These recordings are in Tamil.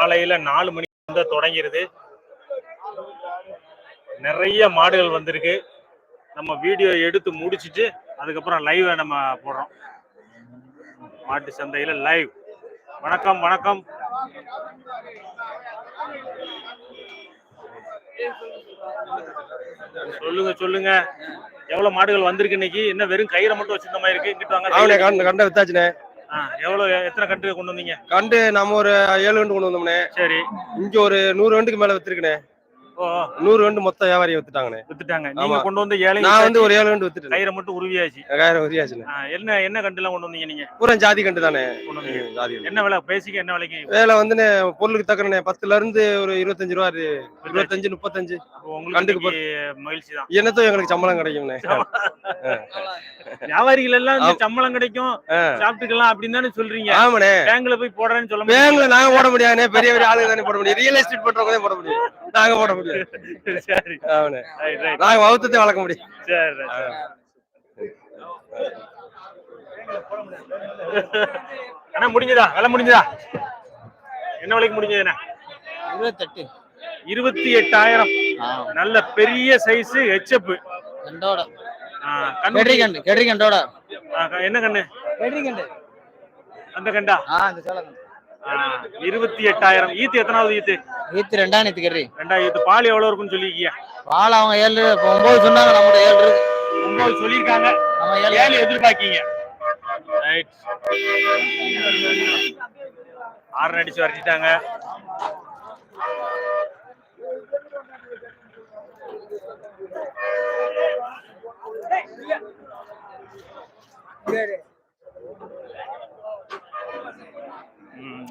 காலையில நாலு மணி வந்து தொடங்கிருது நிறைய மாடுகள் வந்திருக்கு. நம்ம வீடியோ எடுத்து முடிச்சுட்டு அதுக்கப்புறம் லைவை நம்ம போடுறோம். மாட்டு சந்தையில லைவ் வணக்கம் வணக்கம். சொல்லுங்க சொல்லுங்க. எவ்வளவு மாடுகள் வந்திருக்கு இன்னைக்கு? என்ன வெறும் கயிறை மட்டும் வச்சிருந்த மாதிரி இருக்கு. இங்கிட்டு வாங்க. அவனே வித்தாச்சுனே எவ்வளவு எத்தனை கன்று கொண்டு வந்தீங்க? கண்டு நம்ம ஒரு ஏழு கண்டு கொண்டு வந்தோம்னே சரி. இங்க ஒரு நூறு வண்டுக்கு மேல வித்துருக்கனே நூறு வண்டு மொத்த வியாபாரி வித்துட்டாங்கண்ணே. வித்துட்டாங்க. நீங்க. கொண்டு வந்து ஏழை நான் வந்து ஒரு ஏழு கண்டு வித்துட்டேன் கயிறை மட்டும் உருவியாச்சு. உரியாச்சுண்ணே ஆ, என்ன என்ன கண்டுலாம் கொண்டு வந்தீங்க நீங்க? பூரா ஜாதி கண்டு தானே கொண்டு ஜாதி கண்டு. என்ன விலை? பேசிக்க என்ன விலைக்கு? வேலை வந்துண்ணே பொருளுக்கு தக்கனே பத்துல இருந்து ஒரு இருபத்தஞ்சு ரூபா இரு- இருபத்தஞ்சு முப்பத்தஞ்சு. கண்டுக்கு மகிழ்ச்சி தான். என்னத்தோ எங்களுக்கு சம்பளம் கிடைக்கும்ண்ணே. வியாபாரிகள் எல்லாம். சம்பளம் கிடைக்கும். சாப்பிட்டுக்கலாம் அப்படின்னு தானே சொல்றீங்க. ஆமாண்ணே. பேங்க்ல போய் போடுறேன்னு சொல்ல பேங்க்ல நாங்க போட முடியாதுண்ணே. பெரிய பெரிய ஆளுங்க தானே போட முடியும். ரியல் எஸ்டேட் பண்றவங்க போட முடியும். நாங்க போட முடியாது சரி. நாங்க வகுத்தத்தை வளர்க்க முடியும். சரி. அண்ணா முடிஞ்சதா? விலை முடிஞ்சதா? என்ன விலைக்கு முடிஞ்சதுண்ணா இருபத்தெட்டு. இருபத்தி எட்டாயிரம். நல்ல பெரிய சைஸ் ஹெச்எப் கண்டோட. கண்ணு கெட்ரிகண்டு கெட்ரிகண்டோட ஆ, க- என்ன கண்ணு? கெட்ரிகண்டு அந்த கண்டா? ஆ இந்த சோளம் இருபத்தி எட்டாயிரம். ஈத்து எத்தனாவது ஈத்து? ஈத்து ரெண்டாம் நேத்து கெட்ரி ரெண்டாயிரம் ஈத்து. பால் எவ்வளவு இருக்குன்னு சொல்லிருக்கீங்க பால் அவங்க ஏழு ஒன்பது சொன்னாங்க நம்மகிட்ட ஏழு இருக்கு. ஒன்பது சொல்லியிருக்காங்க. நம்ம ஏழு ஏழு எதிர்பார்க்கீங்க. ரைட் ஆறு அடிச்சு வரைச்சிட்டாங்க. ம்,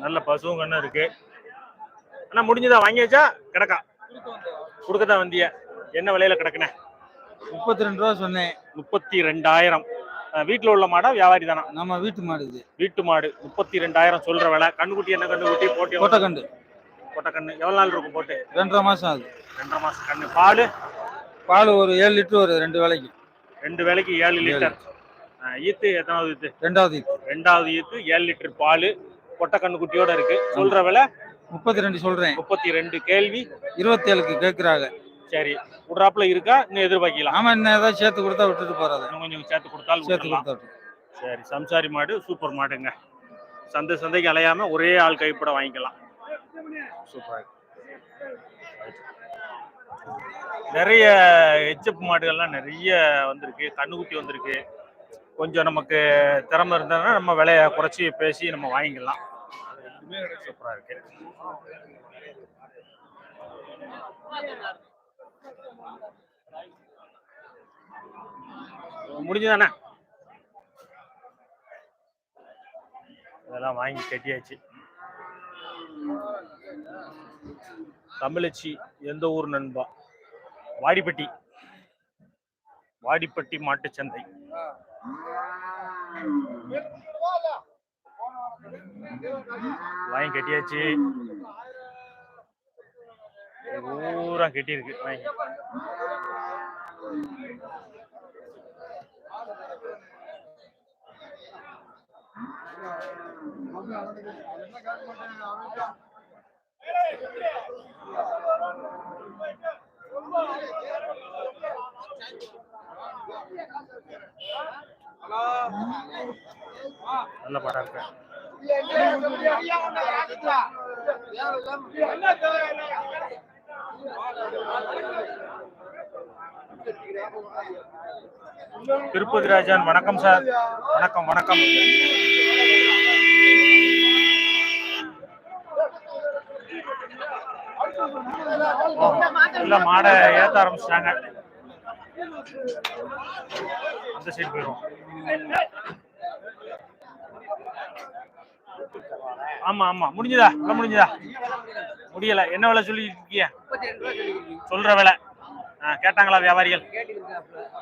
நல்ல பசுவும் கண்ணு இருக்கு. அண்ணா முடிஞ்சதா? வாங்கியாச்சா கிடக்கா? கொடுக்கதான் வந்திய. என்ன விலையில கிடக்குனே முப்பத்தி ரெண்டு ரூபா சொன்னேன். முப்பத்தி ரெண்டாயிரம் வீட்டில் உள்ள மாடா வியாபாரி தானா? நம்ம வீட்டு மாடு இது. வீட்டு மாடு. முப்பத்தி ரெண்டாயிரம் சொல்ற விலை. கண்ணுக்குட்டி என்ன கண்ணுக்குட்டி போட்டு கொட்டக்கண்டு போட்ட கண்ணு எவ்வளவு நாள் இருக்கும் போட்டு? ரெண்டரை மாசம் ஆகுது. ரெண்டரை மாசம் கண்ணு. பால்? பால் ஒரு ஏழு லிட்டர் வருது ரெண்டு வேலைக்கு ரெண்டு வேளைக்கு ஏழு லிட்டர். ஈத்து எத்தனாவது ஈத்து? ரெண்டாவது ஈத்து. ரெண்டாவது ஈத்து ஏழு லிட்டர் பால். பொட்டை கண்ணுக்குட்டியோட இருக்கு. சொல்ற விலை? முப்பத்தி ரெண்டு சொல்றேன். முப்பத்தி ரெண்டு கேள்வி. இருபத்தேழுக்கு கேட்குறாங்க சரி. விடுறாப்புல இருக்கா? இன்னும் எதிர்பார்க்கலாம் ஆமா இன்னும் ஏதாவது சேர்த்து கொடுத்தா விட்டுட்டு போறாது. இன்னும் கொஞ்சம் சேர்த்து கொடுத்தாலும் சேர்த்து. கொடுத்தா. சரி சம்சாரி மாடு சூப்பர் மாடுங்க. சந்தை சந்தைக்கு அலையாம ஒரே ஆள் கைப்பட வாங்கிக்கலாம். சூப்பர் நிறைய ஹெச்எப் மாடுகள்லாம் நிறைய வந்திருக்கு. கண்ணுக்குட்டி வந்திருக்கு. கொஞ்சம் நமக்கு திறமை இருந்ததுன்னா நம்ம விலையை குறைச்சி பேசி நம்ம வாங்கிக்கலாம். சூப்பரா இருக்கு. முடிஞ்சுதானே? இதெல்லாம் வாங்கி கட்டியாச்சு. தமிழச்சி எந்த ஊர் நண்பா? வாடிப்பட்டி. வாடிப்பட்டி மாட்டுச்சந்தை சந்தை வாங்கி கட்டியாச்சு. பூரா கட்டியிருக்கு. வாங்கி. நல்ல படம் இருக்கு. திருப்பதி ராஜன் வணக்கம் சார். வணக்கம் வணக்கம். ஓ, இல்ல மாடை ஏத்த ஆரம்பிச்சிட்டாங்க. அந்த சைடு போயிடும் ஆமா ஆமா. முடிஞ்சதா? விலை முடிஞ்சதா? முடியல. என்ன விலை சொல்லி இருக்கீங்க சொல்ற விலை. கேட்டாங்களா வியாபாரிகள்?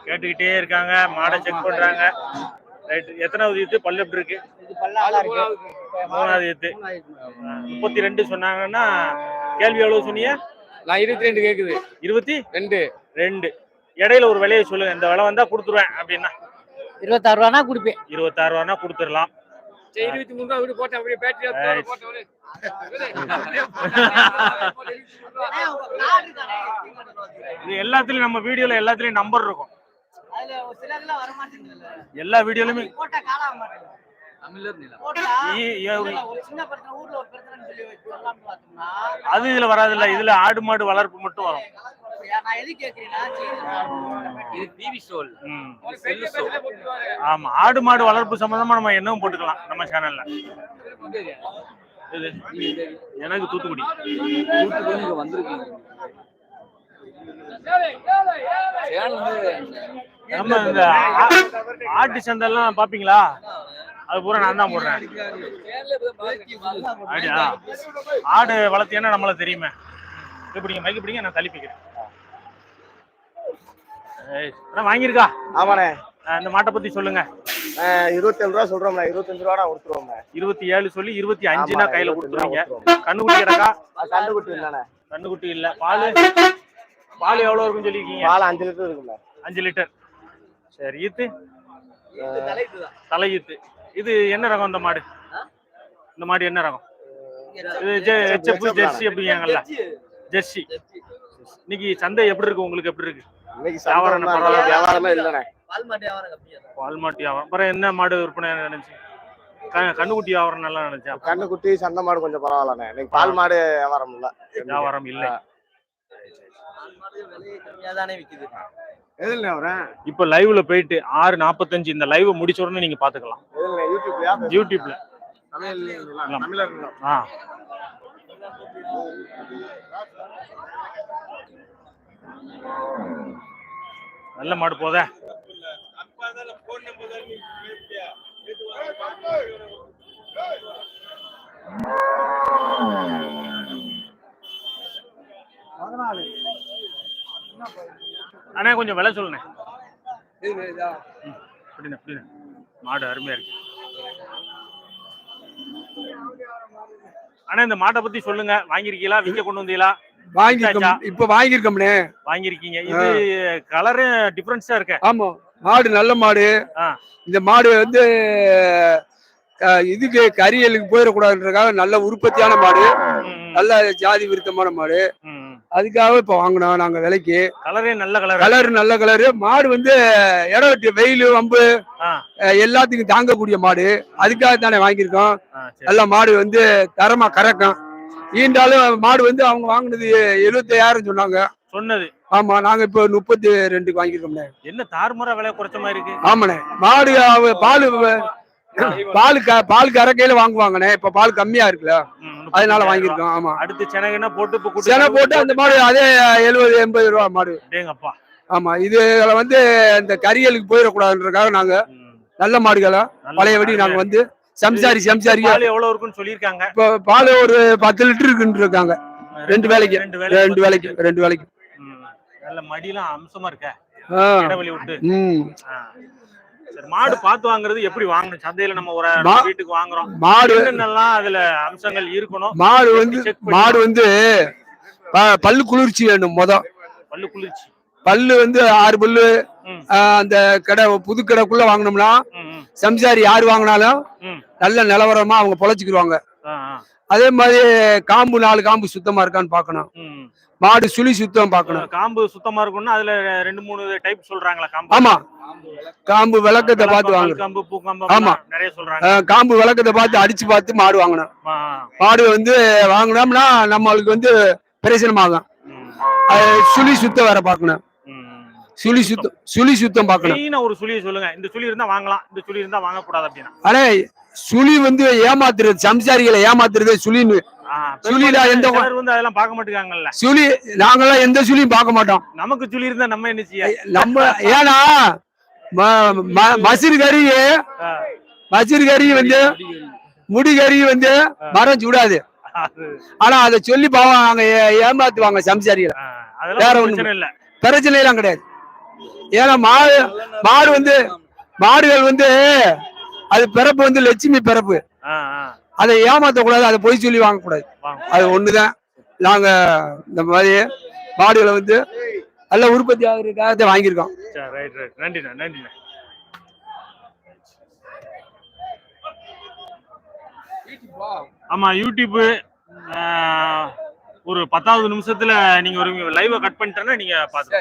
கேட்டுக்கிட்டே இருக்காங்க. மாடை செக் பண்றாங்க. ரைட் எத்தனாவது ஈத்து பல்லு எப்படி இருக்கு? மூணாவது ஈத்து முப்பத்தி ரெண்டு சொன்னாங்கன்னா கேள்வி எவ்வளவு சொன்னீங்க? நான் இருபத்தி ரெண்டு கேக்குது. இருபத்தி ரெண்டு. ரெண்டு. இடையில ஒரு விலையை சொல்லுங்க. இந்த விலை வந்தா கொடுத்துருவேன் அப்படின்னா. இருபத்தாறு ரூபானா கொடுப்பேன். இருபத்தாறு ரூபானா கொடுத்துடலாம். இருபத்தி மூணு ரூபா விடு போட்டேன் அப்படியே பேட்டரி. இது எல்லாத்துலயும் நம்ம வீடியோல எல்லாத்துலயும் நம்பர் இருக்கும். எல்லா வீடியோலயுமே அது இதுல வராதுல்ல இதுல ஆடு மாடு வளர்ப்பு மட்டும் வரும் அப்படியா? நான் எது கேக்குறேன்னா. ஆமா. ஆடு மாடு வளர்ப்பு சம்பந்தமா நம்ம என்னவும் போட்டுக்கலாம். நம்ம சேனல்ல. இது எனக்கு தூத்துக்குடி. நம்ம இந்த ஆட்டு சந்தைலாம் பாப்பீங்களா? அது பூரா நான் தான் போடுறேன். ஆடு வளர்த்தியன்னா நம்மள தெரியுமே. இது பிடிங்க மைக்கு பிடிங்க நான் தள்ளிப்பிக்கிறேன் வாங்கியிருக்கா? ஆமாண்ணே. இந்த மாட்டை பத்தி சொல்லுங்க. இருபத்தேழு ரூபா இருபத்தஞ்சு ரூபா நான் கொடுத்துருவோம்ண்ணே. இருபத்தி ஏழு சொல்லி இருபத்தி அஞ்சுனா கையில 25 கொடுத்துருவீங்க. கொடுத்துருவோம். கண்ணுக்குட்டி கிடக்கா அது கண்டு குட்டி இல்லைண்ணே. கண்ணுக்குட்டி இல்ல. பால்? பால் எவ்வளவு இருக்குன்னு சொல்லியிருக்கீங்க? பால் அஞ்சு லிட்டர் இருக்குண்ணே அஞ்சு லிட்டர். சரி ஈத்து? தலை ஈத்து இது என்ன ரகம் இந்த மாடு? இந்த மாடு என்ன ரகம்? இது ஜெர்சி அப்படிங்காங்கல்ல ஜெர்சி. இன்னைக்கு சந்தை எப்படி இருக்கு? உங்களுக்கு எப்படி இருக்கு? வியாபாரம். வியாபாரமே இல்லைண்ணே. பால்மாட்டி வியாபாரம் அப்புறம் என்ன மாடு விற்பனை நினைச்சு? கண்ணுக்குட்டி வியாபாரம் நல்லா நினைச்சா? கண்ணு குட்டி சந்தை மாடு கொஞ்சம் பரவாயில்லண்ணே. இன்னைக்கு பால் மாடு வியாபாரம் இல்ல. வியாபாரம் இல்லை. எதுல வரேன் இப்ப லைவ்ல போயிட்டு ஆறு நாற்பத்தஞ்சு இந்த லைவ் முடிச்ச உடனே நீங்க பாத்துக்கலாம். யூடியூப்ல. தமிழர் ஆ. நல்ல மாடு போதே. அண்ணா கொஞ்சம் விலை சொல்லுண்ணே. அப்படிண்ணே அப்படிண்ணே. மாடு அருமையா இருக்கு. அண்ணா இந்த மாட்டை பத்தி சொல்லுங்க. வாங்கிருக்கீங்களா விக்க கொண்டு வந்தீங்களா? வாங்கியிருக்கோம். இப்ப வாங்கியிருக்கோம்னே. வாங்கிருக்கீங்க இது கலரு டிஃபரன்ஸா இருக்க. ஆமா. மாடு நல்ல மாடு. இந்த மாடு வந்து இதுக்கு கரியலுக்கு போயிடக்கூடாதுன்றதுக்காக நல்ல உற்பத்தியான மாடு. நல்ல ஜாதி விருத்தமான மாடு. அதுக்காக இப்ப வாங்கினோம் நாங்க விலைக்கு. கலரே நல்ல கலர் கலர் நல்ல கலரு மாடு வந்து இடம் வெட்டு வெயில் வம்பு எல்லாத்துக்கும் தாங்கக்கூடிய மாடு. அதுக்காக தானே வாங்கியிருக்கோம். நல்ல மாடு வந்து தரமா கறக்கும். ஈண்டாலும் மாடு வந்து அவங்க வாங்கினது எழுபத்தையாயிரம் சொன்னாங்க. சொன்னது. ஆமா நாங்க இப்போ முப்பத்தி ரெண்டுக்கு வாங்கியிருக்கோம்ண்ணே என்ன தாறுமுறை விலை குறைச்ச மாதிரி இருக்கு? ஆமாண்ணே. மாடு பால் பால் பால் கறக்கையில வாங்குவாங்கண்ணே. இப்ப பால் கம்மியா இருக்குல்ல. அதனால 35,000 வாங்கியிருக்கோம். ஆமா. அடுத்து செனகுன்னா போட்டு இப்ப சேனை போட்டு அந்த மாடு அதே எழுபது எண்பது ரூபா மாடு. டேங்கப்பா. ஆமா இதுல வந்து இந்த கரியலுக்கு போயிடக்கூடாதுன்றதுக்காக நாங்க. நல்ல மாடுகளை பழையபடி. நாங்க வந்து சம்சாரி சம்சாரி. பால் எவ்வளவு இருக்குன்னு சொல்லியிருக்காங்க. இப்போ பால் ஒரு பத்து லிட்டர் இருக்குன்னு இருக்காங்க. ரெண்டு வேலைக்கு. ரெண்டு வேலைக்கு ரெண்டு வேலைக்கு. நல்ல மடியெல்லாம் அம்சமா இருக்க. இடைவெளி விட்டு. மாடு பார்த்து வாங்குறது எப்படி வாங்கணும்? சந்தையில நம்ம ஒரு வீட்டுக்கு வாங்குறோம். மாடு என்னென்னலாம் அதுல அம்சங்கள் இருக்கணும்? மாடு வந்து மாடு வந்து பல்லு குளிர்ச்சி வேணும் முத. பல்லு குளிர்ச்சி. பல்லு வந்து ஆறு பல்லு அந்த கடை புது கடைக்குள்ள வாங்கினோம்னா சம்சாரி யார் வாங்கினாலும். நல்ல நிலவரமா அவங்க ஆ. அதே மாதிரி காம்பு நாலு காம்பு சுத்தமா இருக்கான்னு பார்க்கணும். ம். மாடு சுழி சுத்தம் பார்க்கணும். காம்பு சுத்தமா இருக்கும்னா அதுல ரெண்டு மூணு டைப் சொல்றாங்களா காம்பு. ஆமா. காம்பு விளக்கத்தை பார்த்து வாங்கணும். காம்பு பூ காம்பு ஆமா. நிறைய சொல்றாங்க. காம்பு விளக்கத்தை பார்த்து அடிச்சு பார்த்து மாடு வாங்கணும். மாடு வந்து வாங்கினோம்னா நம்மளுக்கு வந்து பிரச்சனமாகும் ம், அது சுழி சுத்தம் வேற பார்க்கணும். ம். சுழி சுத்தம் சுழி சுத்தம் பார்க்கணும். மெயினா ஒரு சுழியை சொல்லுங்க. இந்த சுழி இருந்தா வாங்கலாம். இந்த சுழி இருந்தா வாங்கக்கூடாது அப்படின்னா. ஆனா சுழி வந்து ஏமாத்துறது சம்சாரிகளை ஏமாத்துறது சுழின்னு. சுழிடா எந்த வந்து அதெல்லாம் பார்க்க மாட்டேங்காங்கல்ல சுழி நாங்கெல்லாம் எந்த சுழியும் பார்க்க மாட்டோம். நமக்கு சுழி இருந்தா நம்ம என்ன செய்ய? நம்ம ஏன்னா ம- ம- மசிறு கறி ஆ, மசிறு கறி வந்து முடி கறி வந்து மரம் சுடாது. ஆனா அதை சொல்லி பாவம் அவங்க ஏமாத்துவாங்க சம்சாரிகளை. வேற இல்ல பிரச்சனை எல்லாம் கிடையாது. ஏன்னா மாடு மாடு வந்து மாடுகள் வந்து அது பிறப்பு வந்து லட்சுமி பிறப்பு. அதை ஏமாத்த கூடாது அதை பொய் சொல்லி வாங்கக்கூடாது. வாங்க. அது ஒண்ணுதான். நாங்க இந்த மாதிரி மாடுகளை வந்து நல்ல உற்பத்தி ஆகுறதுக்காக வாங்கியிருக்கோம். சரி ரைட் ரைட் நன்றிண்ணா நன்றிண்ணா. ஆமா யூடியூப் ஒரு பத்தாவது நிமிஷத்துல நீங்க ஒரு லைவை கட் பண்ணிட்டேன்னா நீங்க பாத்து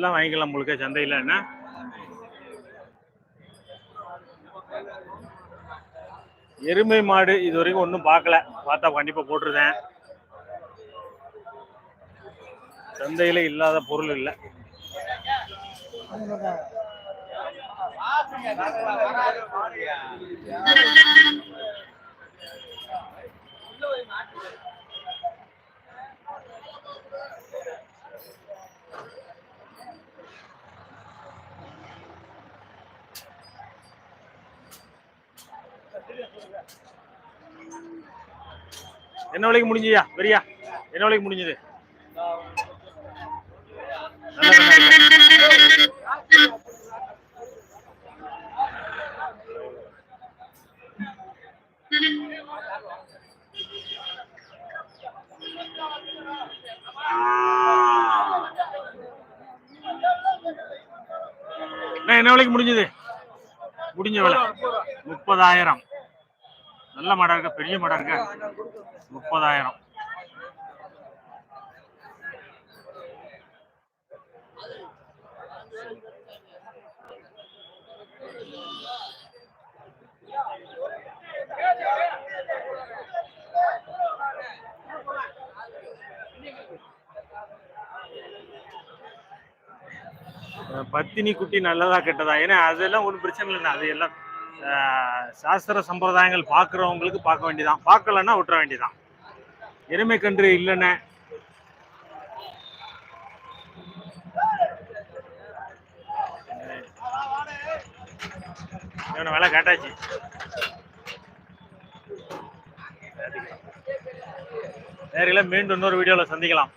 எல்லாம் வாங்கிக்கலாம் முழுக்க சந்தையில் என்ன? எருமை மாடு இது வரைக்கும் ஒன்றும் பார்க்கல. பார்த்தா கண்டிப்பா போட்டிருந்தேன் சந்தையில இல்லாத பொருள் இல்லை. என்ன விலைக்கு முடிஞ்சியா பெரியா என்ன விலைக்கு முடிஞ்சது? என்ன விலைக்கு முடிஞ்சது? முடிஞ்ச விலை. முப்பதாயிரம். நல்ல மாடா இருக்க? பெரிய மாடா இருக்க? முப்பதாயிரம். பத்தினி குட்டி நல்லதா கெட்டதா? ஏன்னா அதெல்லாம் ஒன்றும் பிரச்சனை இல்லைண்ணா. அது எல்லாம் சாஸ்திர சம்பிரதாயங்கள் பார்க்குறவங்களுக்கு பார்க்க வேண்டியதான் பார்க்கலன்னா விட்டுற வேண்டியதான் எருமை கன்று இல்லைண்ணே. இவனை விலை கேட்டாச்சு. நேரில் மீண்டும் இன்னொரு வீடியோவில் சந்திக்கலாம்.